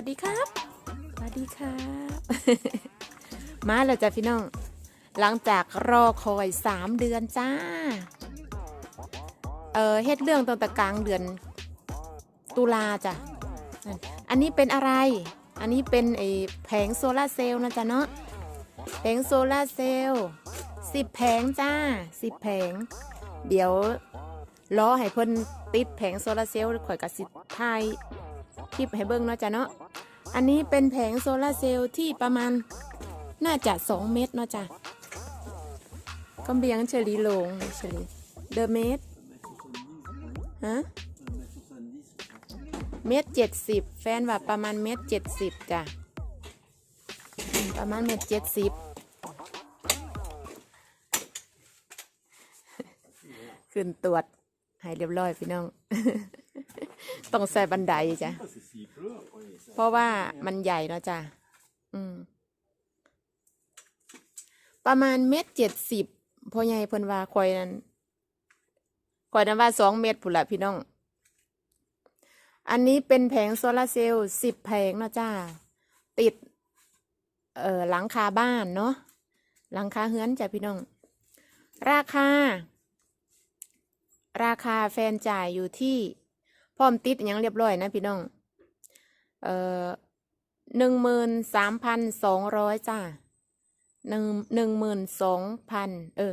วัสดีครับ สวัสดีครับ มาแล้วจ้ะพี่น้อง หลังจากรอคอยสามเดือนจ้า เออเฮ็ดเรื่องตั้งแต่กลางเดือน ตุลาจ้ะ อันนี้เป็นอะไร อันนี้เป็นไอ้แผงโซลาเซลล์นะจ๊ะเนาะ แผงโซลาเซลล์สิบแผงจ้าสิบแผง เดี๋ยวรอให้เพิ่นติดแผงโซลาเซลล์ข่อยกับสิทาย คลิปให้เบิ่งเนาะจ้ะเนาะอันนี้เป็นแผงโซลาร์เซลล์ที่ประมาณน่าจะ 2 เมตรเนาะจ้ะก็เบียงเฉลีลงเฉลีเดอะเมตรฮะเมตรเจ็ดสิบแฟนว่าประมาณเมตรเจ็ดสิบจ้ะประมาณเมตรเจ็ดสิบขึ้นตรวจให้เรียบร้อยพี่น้อง ต้องใส่บันไดจ้ะ เพราะว่ามันใหญ่เนาะจ้ะ อืม ประมาณเมตรเจ็ดสิบพอใหญ่เพิ่นว่าคอยนั้นคอยนั้นว่าสองเมตรพุ่นละพี่น้อง อันนี้เป็นแผงโซลาร์เซลล์สิบแผงเนาะจ้า ติด เอ่อหลังคาบ้านเนาะ หลังคาเฮือนจ้ะพี่น้อง ราคา ราคาแฟนจ่ายอยู่ที่ พร้อมติดอหยังเรียบร้อยนะพี่น้อง เอ่อหนึ่งหมื่นสามพันสองร้อยจ้าหนึ่งหนึ่งหมื่นสองพันเออ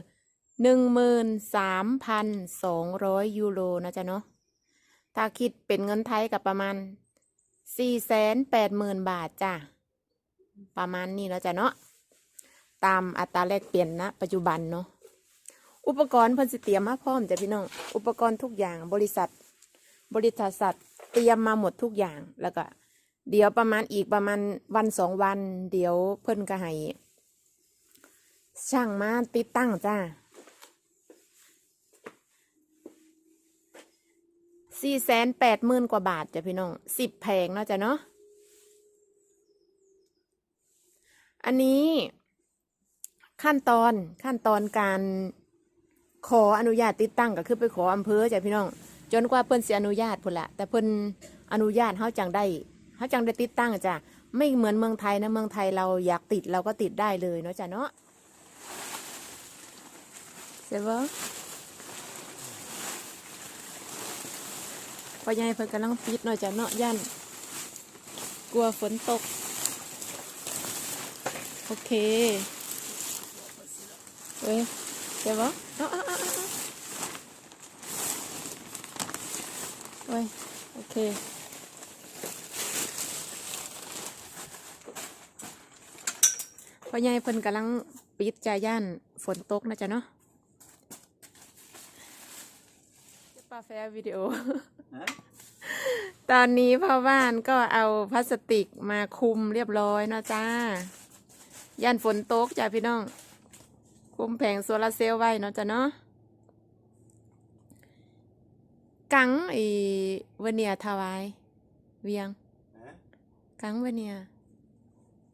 หนึ่งหมื่นสามพันสองร้อยยูโรนะจ๊ะเนาะถ้าคิดเป็นเงินไทยกับประมาณสี่แสนแปดหมื่นบาทจ้าประมาณนี้แล้วจ้ะเนาะตามอัตราแลกเปลี่ยนนะปัจจุบันเนาะอุปกรณ์เพิ่นสิเตรียมมาพร้อมจ้ะพี่น้องอุปกรณ์ทุกอย่างบริษัท บริษัทสัตว์เตรียมมาหมดทุกอย่างแล้วก็ เดี๋ยวประมาณอีกประมาณวันสองวัน เดี๋ยวเพิ่นก็ให้ช่างมาติดตั้งจ้าสี่แสนแปดหมื่นกว่าบาทจ้ะพี่น้องสิบแผงเนาะจ้ะเนาะอันนี้ขั้นตอนขั้นตอนการขออนุญาตติดตั้งก็คือไปขออำเภอจ้ะพี่น้อง จนกว่าเพิ่นสิอนุญาตพุ่นละแต่เพิ่นอนุญาตเขาจังได้เขาจังได้ติดตั้งจ้ะไม่เหมือนเมืองไทยนะเมืองไทยเราอยากติดเราก็ติดได้เลยเนาะจ้ะเนาะเสร็จบ่พ่อใหญ่เพิ่นกำลังปิดเนาะจ้ะเนาะย่านกลัวฝนตก โอเคเว้ยเสร็จบ่เอาเอาเอาเอา เอาเว้ย โอเค พ่อใหญ่เพิ่นกำลังปิดจ่าย่านฝนตกนะจ๊ะเนาะปาแฟวิดีโอ ตอนนี้พ่อบ้านก็เอาพลาสติกมาคุมเรียบร้อยเนาะจ้า ย่านฝนตกจ้ะพี่น้อง คุมแผงโซลาร์เซลล์ไว้เนาะจ้ะเนาะ กังไอีเวเนียถวายเวียง Hein กังเวเนีย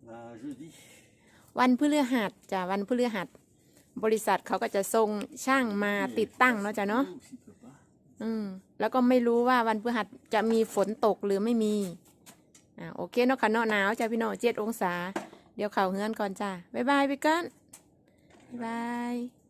Ben, jeudi. วันพฤหัสจ้ะวันพฤหัส บริษัทเขาก็จะส่งช่างมาติดตั้งเนาะจ้ะเนาะ Ou s'il peut pas. อืมแล้วก็ไม่รู้ว่าวันพฤหัสจะมีฝนตกหรือไม่มี อ่าโอเคเนาะค่ะเนาะหนาวจ้ะพี่น้องเจ็ดองศา เดี๋ยวเข่าเฮือนก่อนจ้ะ บ๊ายบายพี่กันบ๊ายบาย